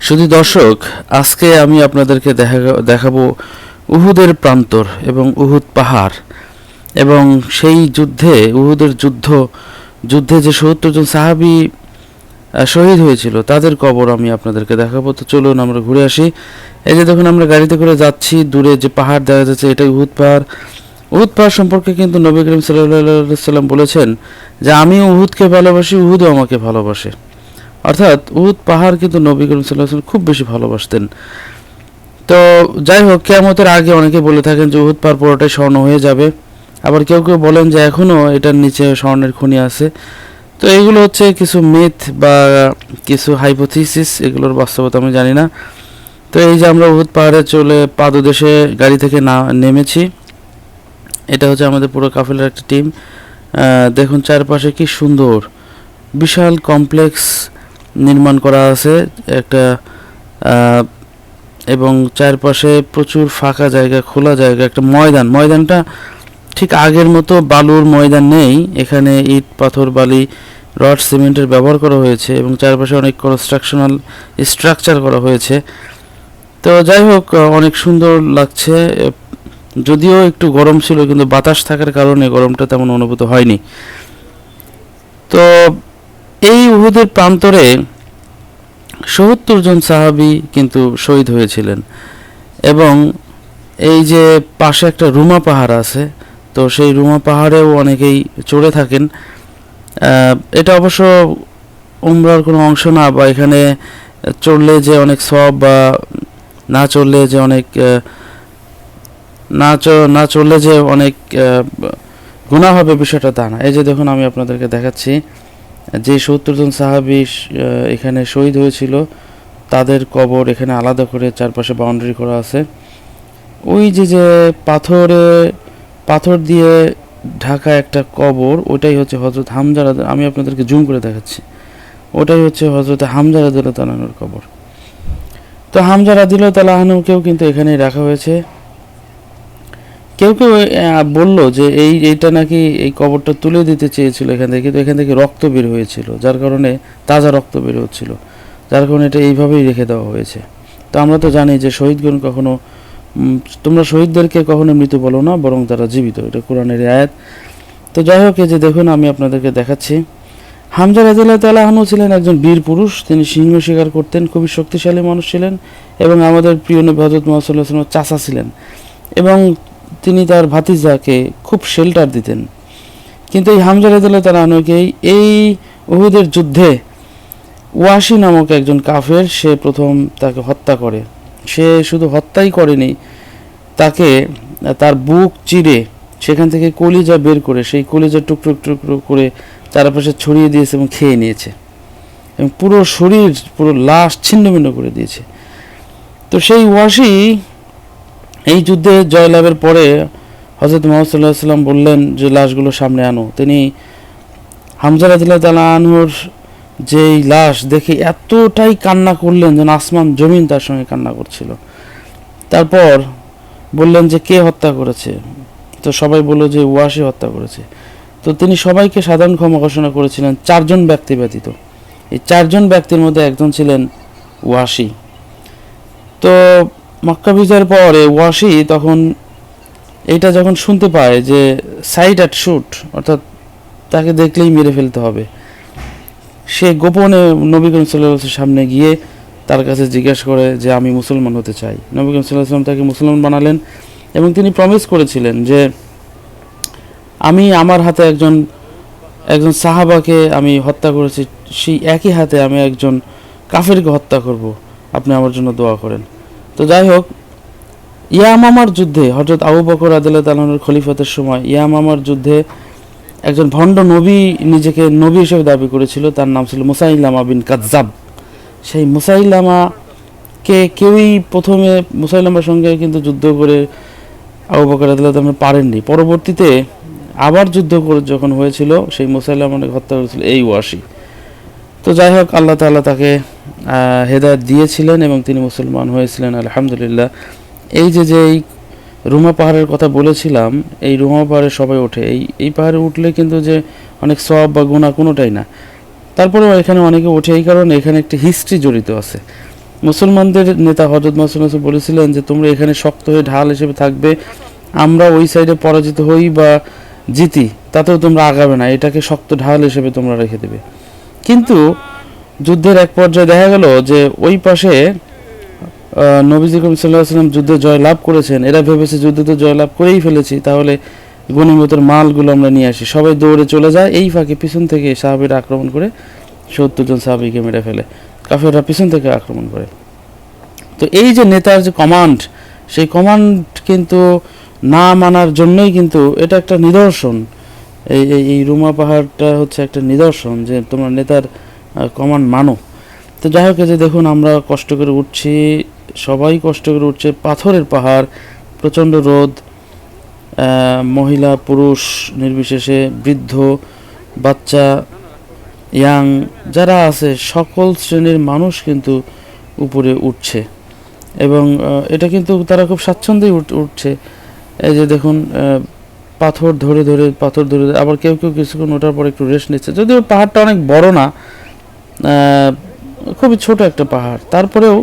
শুধু দর্শক, আজকে আমি আপনাদেরকে দেখা, দেখাবো উহুদের প্রান্তর এবং উহুদ পাহাড়। এবং সেই যুদ্ধে, উহুদের যুদ্ধ, যুদ্ধে যে সত্তর জন সাহাবি শহীদ হয়েছিল, তাদের কবর আমি আপনাদেরকে দেখাবো। তো চলুন আমরা ঘুরে আসি। এই যে দেখুন, আমরা গাড়িতে করে যাচ্ছি, দূরে যে পাহাড় দেখা যাচ্ছে, এটাই উহুদ পাহাড়। উহুদ পাহাড় সম্পর্কে কিন্তু নবী করিম সাল্লাহ সাল্লাম বলেছেন যে, আমি উহুদকে ভালোবাসি, উহুদও আমাকে ভালোবাসে। অর্থাৎ উহুদ পাহাড় কিন্তু নবী করিম সাল্লাহ খুব বেশি ভালোবাসতেন। তো যাই হোক, কেয়ামতের আগে অনেকে বলে থাকেন যে উহুদ পাহাড় পুরোটাই স্বর্ণ হয়ে যাবে। আবার কেউ কেউ বলেন যে এখনও এটার নিচে স্বর্ণের খনি আছে। তো এগুলো হচ্ছে কিছু মিথ বা কিছু হাইপোথিসিস এগুলোর বাস্তবতা আমি জানি না। তো এই যে আমরা উহুদ পাহাড়ে চলে পাদদেশে গাড়ি থেকে না নেমেছি, এটা হচ্ছে আমাদের পুরো কাফেলার একটা টিম দেখুন চারপাশে কি সুন্দর, বিশাল কমপ্লেক্স নির্মাণ করা আছে, একটা এবং চারপাশে প্রচুর ফাঁকা জায়গা, খোলা জায়গা, একটা ময়দান। ময়দানটা ঠিক আগের মতো বালুর ময়দান নেই। এখানে ইট, পাথর, বালি, রড, সিমেন্টের ব্যবহার করা হয়েছে এবং চারপাশে অনেক কনস্ট্রাকশনাল স্ট্রাকচার করা হয়েছে। তো যাই হোক অনেক সুন্দর লাগছে। যদিও একটু গরম ছিল, কিন্তু বাতাস থাকার কারণে গরমটা তেমন অনুভূত হয়নি। তো এই উহুদের প্রান্তরে সত্তর জন সাহাবি কিন্তু শহীদ হয়েছিলেন। এবং এই যে পাশে একটা রুমা পাহাড় আছে, তো সেই রুমা পাহাড়েও অনেকেই চড়ে থাকেন। এটা অবশ্য উমরার কোনো অংশ না, বা এখানে চড়লে যে অনেক সব বা না চড়লে যে অনেক না না চললে যে অনেক গুণা হবে বিষয়টা তা না। এই যে দেখুন, আমি আপনাদেরকে দেখাচ্ছি। যে সত্তর জন সাহাবি এখানে শহীদ হয়েছিল, তাদের কবর এখানে আলাদা করে চারপাশে বাউন্ডারি করা আছে। ওই যে যে পাথরে, পাথর দিয়ে ঢাকা একটা কবর, ওটাই হচ্ছে হজরত হামজা আমি আপনাদেরকে জুম করে দেখাচ্ছি। ওটাই হচ্ছে হজরত হামজা রাদিল্লাহ তালানুর কবর। তো হামজা রাদিল্লাহ তালাহানুকেও কিন্তু এখানেই রাখা হয়েছে। কেউ কেউ বলল যে এই, এইটা নাকি এই কবরটা তুলে দিতে চেয়েছিল এখান থেকে, কিন্তু এখান থেকে রক্ত বের হয়েছিল, যার কারণে তাজা রক্ত বের হচ্ছিল। যার কারণে এটা এইভাবেই রেখে দেওয়া হয়েছে। তো আমরা তো জানি যে শহীদগণ কখনো তোমরা শহীদদেরকে কখনো মৃত বলো না, বরং তারা জীবিত। এটা কোরআনের আয়াত। তো যাই হোক যে দেখুন, আমি আপনাদেরকে দেখাচ্ছি। হামজা রাজিল্লাহ তালাহানু ছিলেন একজন বীর পুরুষ। তিনি সিংহ শিকার করতেন, খুবই শক্তিশালী মানুষ ছিলেন এবং আমাদের প্রিয় নবী হজরত মোহাম্মদ চাচা ছিলেন। এবং তিনি তার ভাতিজাকে খুব শেল্টার দিতেন। কিন্তু এই হামজা রাদিল্লাহ তালাহনুকেই এই উহুদের যুদ্ধে ওয়াসি নামক একজন কাফের, সে প্রথম তাকে হত্যা করে। সে শুধু হত্যাই করেনি, তাকে তার বুক চিরে সেখান থেকে কলিজা বের করে, সেই কলিজা টুকরো টুকরো করে চারপাশে ছড়িয়ে দিয়েছে এবং খেয়ে নিয়েছে। এবং পুরো শরীর, পুরো লাশ ছিন্ন করে দিয়েছে। তো সেই ওয়াসি এই যুদ্ধে জয়লাভের পরে হজরত মোহাম্মদ বললেন যে, লাশগুলো সামনে আনো। তিনি হামজা রাদিল্লাহ তালা আনহুর যেই লাশ দেখে এতটাই কান্না করলেন যেন আসমান, জমিন তার সঙ্গে কান্না করছিল। তারপর বললেন যে, কে হত্যা করেছে? তো সবাই বলল যে, ওয়াসি হত্যা করেছে। তো তিনি সবাইকে সাধারণ ক্ষমা ঘোষণা করেছিলেন, চারজন ব্যক্তি ব্যতীত। এই চারজন ব্যক্তির মধ্যে একজন ছিলেন ওয়াসি। তো মক্কা ভিজার পরে ওয়াশি তখন এটা যখন শুনতে পায় যে সাইড অ্যাট শুট, অর্থাৎ তাকে দেখলেই মেরে ফেলতে হবে, সে গোপনে নবী করিম সামনে গিয়ে তার কাছে জিজ্ঞাসা করে যে আমি মুসলমান হতে চাই। নবী করিম সাল্লাহ তাকে মুসলমান বানালেন এবং তিনি প্রমিস করেছিলেন যে আমি আমার হাতে একজন একজন সাহাবাকে আমি হত্যা করেছি, সেই একই হাতে আমি একজন কাফেরকে হত্যা করব। আপনি আমার জন্য দোয়া করেন। তো যাই হোক ইয়ামামার যুদ্ধে হজরত আবু বকর আদিল্লাহ তালানোর খলিফতের সময় ইয়ামামার যুদ্ধে একজন ভণ্ড নবী নিজেকে নবী হিসেবে দাবি করেছিল, তার নাম ছিল মুসাইলামা বিন কাজ্জাব। সেই মুসাইলামাকে কেউই প্রথমে, মুসাইলামার সঙ্গে কিন্তু যুদ্ধ করে আবু বকর আদিল্লাহ তালান পারেননি। পরবর্তীতে আবার যুদ্ধ করে যখন হয়েছিল, সেই মুসাইলামাকে হত্যা করেছিল এই ওয়াসি। তো যাই হোক, আল্লাহ তাআলা তাকে হেদায়েত দিয়েছিলেন এবং তিনি মুসলমান হয়েছিলেন, আলহামদুলিল্লাহ। এই যে যে এই রুমা পাহাড়ের কথা বলেছিলাম, এই রুমা পাহাড়ে সবাই ওঠে। এই এই পাহাড়ে উঠলে কিন্তু যে অনেক সব বা গুণা কোনোটাই না। তারপরেও এখানে অনেকে ওঠে এই কারণে এখানে একটি হিস্ট্রি জড়িত আছে। মুসলমানদের নেতা হজরত মাসুদ বলেছিলেন যে, তোমরা এখানে শক্ত হয়ে ঢাল হিসেবে থাকবে। আমরা ওই সাইডে পরাজিত হই বা জিতি, তাতেও তোমরা আগাবে না। এটাকে শক্ত ঢাল হিসেবে তোমরা রেখে দেবে। কিন্তু যুদ্ধের এক পর্যায়ে দেখা গেল যে ওই পাশে নবীজি করিম সাল্লাহ সাল্লাম যুদ্ধে জয়লাভ করেছেন, এরা ভেবেছে যুদ্ধে তো জয়লাভ করেই ফেলেছি, তাহলে গণিমতের মালগুলো আমরা নিয়ে আসি। সবাই দৌড়ে চলে যায়, এই ফাঁকে পিছন থেকে সাহাবিরা আক্রমণ করে সত্তর জন সাহাবিকে মেরে ফেলে। কাফেররা পিছন থেকে আক্রমণ করে। তো এই যে নেতার যে কমান্ড সেই কমান্ড কিন্তু না মানার জন্যই কিন্তু এটা একটা নিদর্শন। এই এই রুমা পাহাড়টা হচ্ছে একটা নিদর্শন যে তোমরা নেতার কমান মানো। তো যাই হোক যে দেখুন আমরা কষ্ট করে উঠছি, সবাই কষ্ট করে উঠছে। পাথরের পাহাড়, প্রচণ্ড রোদ মহিলা, পুরুষ, নির্বিশেষে বৃদ্ধ, বাচ্চা, ইয়াং, যারা আছে, সকল শ্রেণির মানুষ কিন্তু উপরে উঠছে। এবং এটা কিন্তু তারা খুব স্বাচ্ছন্দ্যেই উঠ- উঠছে। এই যে দেখুন পাথর ধরে ধরে, পাথর ধরে আবার কেউ কেউ কিছুক্ষণ ওঠার পর একটু রেস্ট নিচ্ছে। যদিও পাহাড়টা অনেক বড় না খুবই ছোট একটা পাহাড়। তারপরেও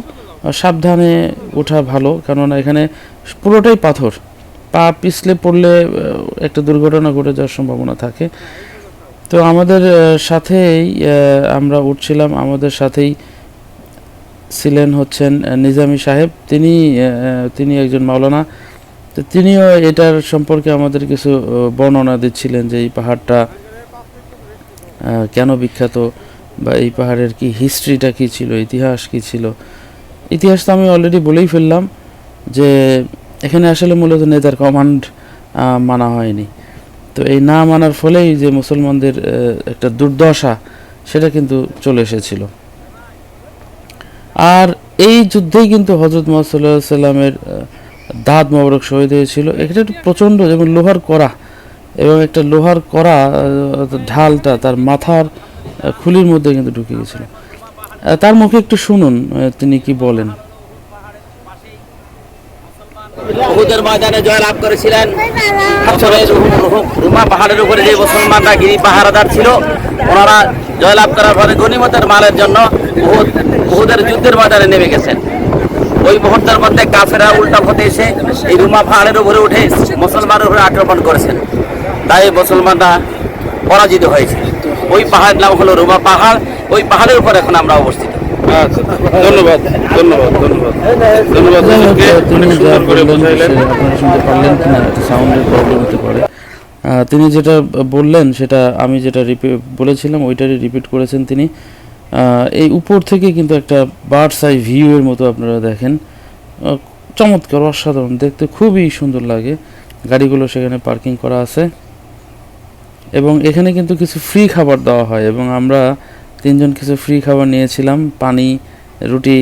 সাবধানে ওঠা ভালো, কেননা এখানে পুরোটাই পাথর। পা পিছলে পড়লে একটা দুর্ঘটনা ঘটে যাওয়ার সম্ভাবনা থাকে। তো আমাদের সাথেই আমরা উঠছিলাম। আমাদের সাথেই ছিলেন হচ্ছেন নিজামী সাহেব। তিনি তিনি একজন মাওলানা। তো তিনিও এটার সম্পর্কে আমাদের কিছু বর্ণনা দিচ্ছিলেন যে এই পাহাড়টা কেন বিখ্যাত বা এই পাহাড়ের কি হিস্ট্রিটা কি ছিল, ইতিহাস কি ছিল। ইতিহাস তো আমি অলরেডি বলেই ফেললাম যে এখানে আসলে মূলত নেতার কমান্ড মানা হয়নি। তো এই না মানার ফলেই যে মুসলমানদের একটা দুর্দশা, সেটা কিন্তু চলে এসেছিল। আর এই যুদ্ধেই কিন্তু হজরত মোহাম্মদ সাল্লামের দাঁত মোবারক শহীদ হয়েছিল। এটা একটু প্রচণ্ড যেমন লোহার কড়া এবং একটা লোহার কড়া আহ, ঢালটা তার মাথার খুলির মধ্যে কিন্তু ঢুকে গেছিল। তার মুখে একটু শুনুন তিনি কি বলেন। উহুদের ময়দানে জয় লাভ করেছিলেন রুমা পাহাড়ের উপরে যে মুসলমানরা গিরি পাহারাদার ছিল ওনারা জয়লাভ করার পরে গনিমতের মালের জন্য উহুদ উহুদের যুদ্ধের ময়দানে নেমে গেছেন। ওই মুহূর্তের মধ্যে কাফেরা উল্টা পথে এসে এই রুমা পাহাড়ের উপরে উঠে মুসলমানের উপরে আক্রমণ করেছেন। তাই মুসলমানরা পরাজিত হয়েছে। ওই পাহাড়ের নাম হলো রুমা পাহাড়। ওই পাহাড়ের উপর এখন আমরা অবস্থিত। আচ্ছা ধন্যবাদ ধন্যবাদ তিনি সুন্দর করে বললেন আপনারা শুনতে পারলেন কিনা সাউন্ডের প্রবলেম হতে পারে তিনি যেটা বললেন সেটা আমি যেটা রিপি- বলেছিলাম ওইটারই রিপিট করেছেন তিনি। এই উপর থেকে কিন্তু একটা বার্ডস আই ভিউ এর মতো আপনারা দেখেন। চমৎকার, অসাধারণ, দেখতে খুবই সুন্দর লাগে। গাড়িগুলো সেখানে পার্কিং করা আছে। এবং এখানে কিন্তু কিছু ফ্রি খাবার দেওয়া হয় এবং আমরা তিনজন কিছু ফ্রি খাবার নিয়েছিলাম, পানি, রুটি,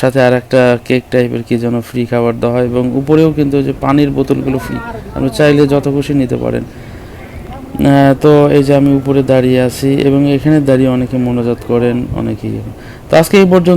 সাথে আর একটা কেক টাইপের কি যেন ফ্রি খাবার দেওয়া হয় এবং উপরেও কিন্তু যে পানির বোতলগুলো ফ্রি আপনি চাইলে যত খুশি নিতে পারেন। তো এই যে আমি উপরে দাঁড়িয়ে আছি এবং এখানে দাঁড়িয়ে অনেকে মনোজাত করেন অনেকেই তো আজকে এই পর্যন্ত